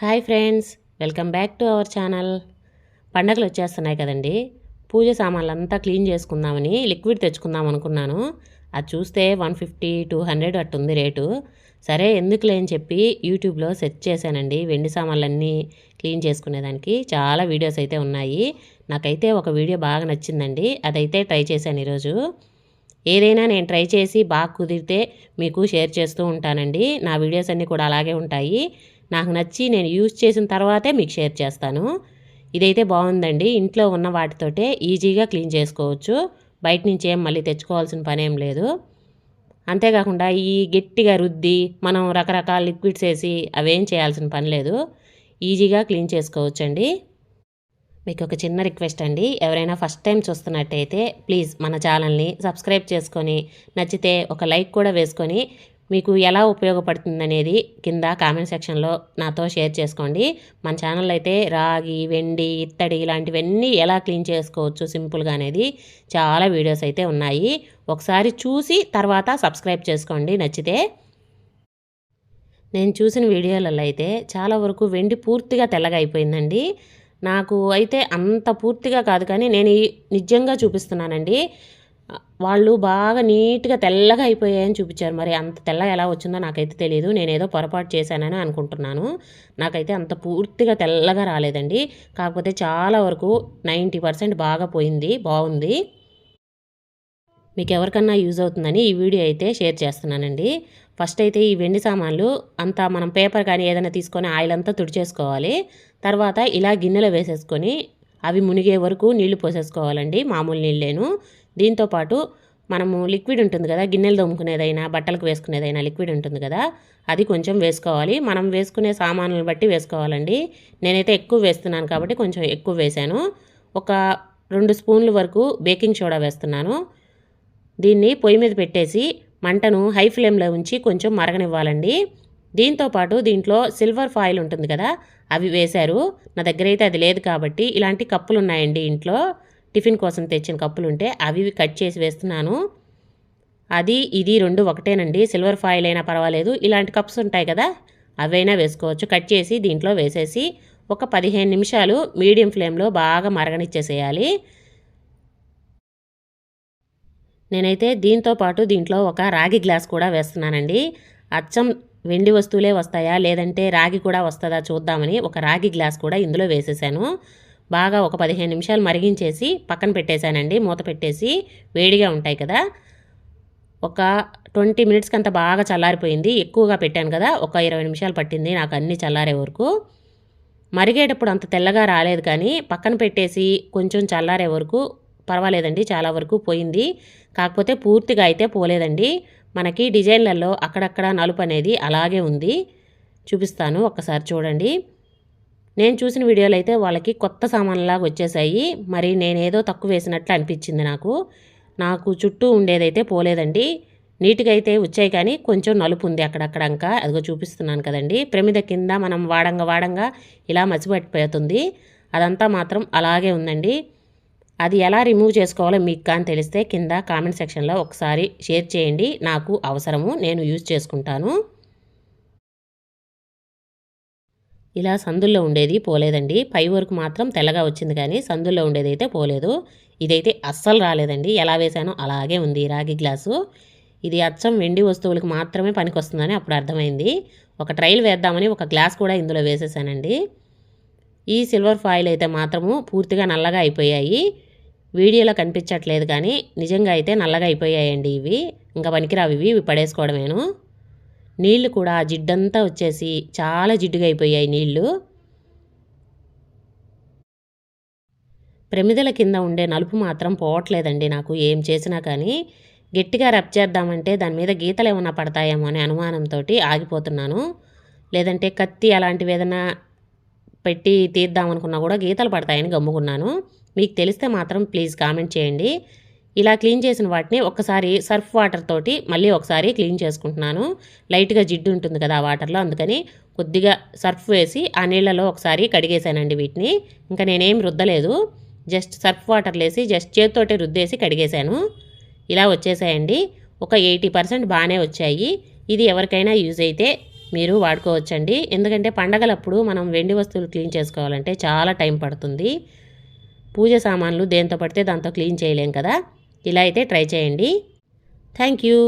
Hi friends welcome back to our channel. పండగలు వచ్చేస్తున్నాయి కదండి. పూజ సామాన్లు అంతా క్లీన్ చేసుకుందామని లిక్విడ్ తెచ్చుకుందాం అనుకున్నాను. అది చూస్తే వన్ ఫిఫ్టీ టూ హండ్రెడ్ అట్టుంది రేటు. సరే ఎందుకులే అని చెప్పి యూట్యూబ్లో సెర్చ్ చేశానండి. వెండి సామాన్లన్నీ క్లీన్ చేసుకునేదానికి చాలా వీడియోస్ అయితే ఉన్నాయి. నాకైతే ఒక వీడియో బాగా నచ్చిందండి. అదైతే ట్రై చేశాను ఈరోజు. ఏదైనా నేను ట్రై చేసి బాగా కుదిరితే మీకు షేర్ చేస్తూ ఉంటానండి. నా వీడియోస్ అన్నీ కూడా అలాగే ఉంటాయి. నాకు నచ్చి నేను యూజ్ చేసిన తర్వాతే మీకు షేర్ చేస్తాను. ఇదైతే బాగుందండి. ఇంట్లో ఉన్న వాటితోటే ఈజీగా క్లీన్ చేసుకోవచ్చు. బయట నుంచి ఏం మళ్ళీ తెచ్చుకోవాల్సిన పనేం లేదు. అంతేకాకుండా ఈ గట్టిగా రుద్ది మనం రకరకాల లిక్విడ్స్ వేసి అవేం చేయాల్సిన పని లేదు. ఈజీగా క్లీన్ చేసుకోవచ్చండి. మీకు ఒక చిన్న రిక్వెస్ట్ అండి. ఎవరైనా ఫస్ట్ టైం చూస్తున్నట్టయితే ప్లీజ్ మన ఛానల్ని సబ్స్క్రైబ్ చేసుకొని నచ్చితే ఒక లైక్ కూడా వేసుకొని మీకు ఎలా ఉపయోగపడుతుందనేది కింద కామెంట్ సెక్షన్లో నాతో షేర్ చేసుకోండి. మన ఛానల్ అయితే రాగి వెండి ఇత్తడి ఇలాంటివన్నీ ఎలా క్లీన్ చేసుకోవచ్చు సింపుల్గా అనేది చాలా వీడియోస్ అయితే ఉన్నాయి. ఒకసారి చూసి తర్వాత సబ్స్క్రైబ్ చేసుకోండి. నచ్చితే నేను చూసిన వీడియోలలో అయితే చాలా వరకు వెండి పూర్తిగా తెల్లగా అయిపోయిందండి. నాకు అయితే అంత పూర్తిగా కాదు కానీ నేను నిజంగా చూపిస్తున్నానండి. వాళ్ళు బాగా నీట్గా తెల్లగా అయిపోయాయని చూపించారు. మరి అంత తెల్ల ఎలా వచ్చిందో నాకైతే తెలియదు నేనేదో పొరపాటు చేశానని అనుకుంటున్నాను. నాకైతే అంత పూర్తిగా తెల్లగా రాలేదండి. కాకపోతే చాలా వరకు నైంటీ పర్సెంట్ బాగా పోయింది. బాగుంది. మీకు ఎవరికన్నా యూజ్ అవుతుందని ఈ వీడియో అయితే షేర్ చేస్తున్నానండి. ఫస్ట్ అయితే ఈ వెండి సామాన్లు అంతా మనం పేపర్ కానీ ఏదైనా తీసుకొని ఆయిల్ అంతా తుడిచేసుకోవాలి. తర్వాత ఇలా గిన్నెలో వేసేసుకొని అవి మునిగే వరకు నీళ్ళు పోసేసుకోవాలండి. మామూలు నీళ్ళేను. దీంతోపాటు మనము లిక్విడ్ ఉంటుంది కదా గిన్నెలు దొమ్ముకునేదైనా బట్టలకు వేసుకునేదైనా లిక్విడ్ ఉంటుంది కదా అది కొంచెం వేసుకోవాలి. మనం వేసుకునే సామాన్లను బట్టి వేసుకోవాలండి. నేనైతే ఎక్కువ వేస్తున్నాను కాబట్టి కొంచెం ఎక్కువ వేశాను. ఒక రెండు స్పూన్ల వరకు బేకింగ్ సోడా వేస్తున్నాను. దీన్ని పొయ్యి మీద పెట్టేసి మంటను హై ఫ్లేమ్లో ఉంచి కొంచెం మరగనివ్వాలండి. దీంతోపాటు దీంట్లో సిల్వర్ ఫాయిల్ ఉంటుంది కదా అవి వేశారు. నా దగ్గర అయితే అది లేదు కాబట్టి ఇలాంటి కప్పులు ఉన్నాయండి ఇంట్లో. టిఫిన్ కోసం తెచ్చిన కప్పులు ఉంటే అవి కట్ చేసి వేస్తున్నాను. అది ఇది రెండు ఒకటేనండి. సిల్వర్ ఫాయిల్ అయినా పర్వాలేదు. ఇలాంటి కప్స్ ఉంటాయి కదా అవైనా వేసుకోవచ్చు. కట్ చేసి దీంట్లో వేసేసి ఒక పదిహేను నిమిషాలు మీడియం ఫ్లేమ్లో బాగా మరగనిచ్చేసేయాలి. నేనైతే దీంతో పాటు దీంట్లో ఒక రాగి గ్లాస్ కూడా వేస్తున్నానండి. అచ్చం వెండి వస్తువులే వస్తాయా? లేదంటే రాగి కూడా వస్తుందా? చూద్దామని ఒక రాగి గ్లాస్ కూడా ఇందులో వేసేసాను. బాగా ఒక పదిహేను నిమిషాలు మరిగించేసి పక్కన పెట్టేశానండి. మూత పెట్టేసి వేడిగా ఉంటాయి కదా. ఒక ట్వంటీ మినిట్స్కి అంత బాగా చల్లారిపోయింది. ఎక్కువగా పెట్టాను కదా. ఒక ఇరవై నిమిషాలు పట్టింది. నాకు అన్నీ చల్లారే వరకు. మరిగేటప్పుడు అంత తెల్లగా రాలేదు కానీ పక్కన పెట్టేసి కొంచెం చల్లారే వరకు పర్వాలేదండి చాలా వరకు పోయింది. కాకపోతే పూర్తిగా అయితే పోలేదండి. మనకి డిజైన్లలో అక్కడక్కడ నలుపు అనేది అలాగే ఉంది. చూపిస్తాను ఒక్కసారి చూడండి. నేను చూసిన వీడియోలు అయితే వాళ్ళకి కొత్త సామాన్లాగా వచ్చేసాయి. మరి నేనేదో తక్కువ వేసినట్లు అనిపించింది నాకు. నాకు చుట్టూ ఉండేదైతే పోలేదండి. నీట్గా అయితే వచ్చాయి కానీ కొంచెం నలుపు ఉంది అక్కడక్కడ ఇంకా అదిగో చూపిస్తున్నాను కదండి. ప్రమిద కింద మనం వాడంగా వాడంగా ఇలా మసిపెట్టిపోతుంది. అదంతా మాత్రం అలాగే ఉందండి. అది ఎలా రిమూవ్ చేసుకోవాలో మీకు కానీ తెలిస్తే కింద కామెంట్ సెక్షన్లో ఒకసారి షేర్ చేయండి. నాకు అవసరము నేను యూజ్ చేసుకుంటాను. ఇలా సందుల్లో ఉండేది పోలేదండి. పై వరకు మాత్రం తెల్లగా వచ్చింది కానీ సందుల్లో ఉండేది అయితే పోలేదు. ఇదైతే అస్సలు రాలేదండి. ఎలా వేశానో అలాగే ఉంది రాగి గ్లాసు. ఇది అచ్చం వెండి వస్తువులకు మాత్రమే పనికొస్తుందని అప్పుడు అర్థమైంది. ఒక ట్రైల్ వేద్దామని ఒక గ్లాస్ కూడా ఇందులో వేసేసానండి. ఈ సిల్వర్ ఫాయిల్ అయితే మాత్రము పూర్తిగా నల్లగా అయిపోయాయి. వీడియోలో కనిపించట్లేదు కానీ నిజంగా అయితే నల్లగా అయిపోయాయండి ఇవి. ఇంకా పనికిరావు ఇవి ఇవి పడేసుకోవడమేను. నీళ్ళు కూడా జిడ్డంతా వచ్చేసి చాలా జిడ్డుగా అయిపోయాయి నీళ్ళు. ప్రమిదల కింద ఉండే నలుపు మాత్రం పోవట్లేదండి నాకు ఏం చేసినా కానీ. గట్టిగా రబ్ చేద్దామంటే దాని మీద గీతలు ఏమైనా పడతాయేమో అనే అనుమానంతో ఆగిపోతున్నాను. లేదంటే కత్తి అలాంటివి ఏదైనా పెట్టి తీద్దామనుకున్నా కూడా గీతలు పడతాయని గమ్ముకున్నాను. మీకు తెలిస్తే మాత్రం ప్లీజ్ కామెంట్ చేయండి. ఇలా క్లీన్ చేసిన వాటిని ఒకసారి సర్ఫ్ వాటర్ తోటి మళ్ళీ ఒకసారి క్లీన్ చేసుకుంటున్నాను. లైట్గా జిడ్డు ఉంటుంది కదా ఆ వాటర్లో అందుకని కొద్దిగా సర్ఫ్ వేసి ఆ నీళ్ళలో ఒకసారి కడిగేశానండి వీటిని. ఇంకా నేనేం రుద్దలేదు. జస్ట్ సర్ఫ్ వాటర్ వేసి జస్ట్ చేతితోటి రుద్దేసి కడిగేశాను. ఇలా వచ్చేసాయండి. ఒక ఎయిటీ పర్సెంట్ బాగానే వచ్చాయి. ఇది ఎవరికైనా యూజ్ అయితే మీరు వాడుకోవచ్చండి. ఎందుకంటే పండగలప్పుడు మనం వెండి వస్తువులు క్లీన్ చేసుకోవాలంటే చాలా టైం పడుతుంది. పూజ సామాన్లు దేంతో పడితే దాంతో క్లీన్ చేయలేం కదా. ఇలా అయితే ట్రై చేయండి. Thank you.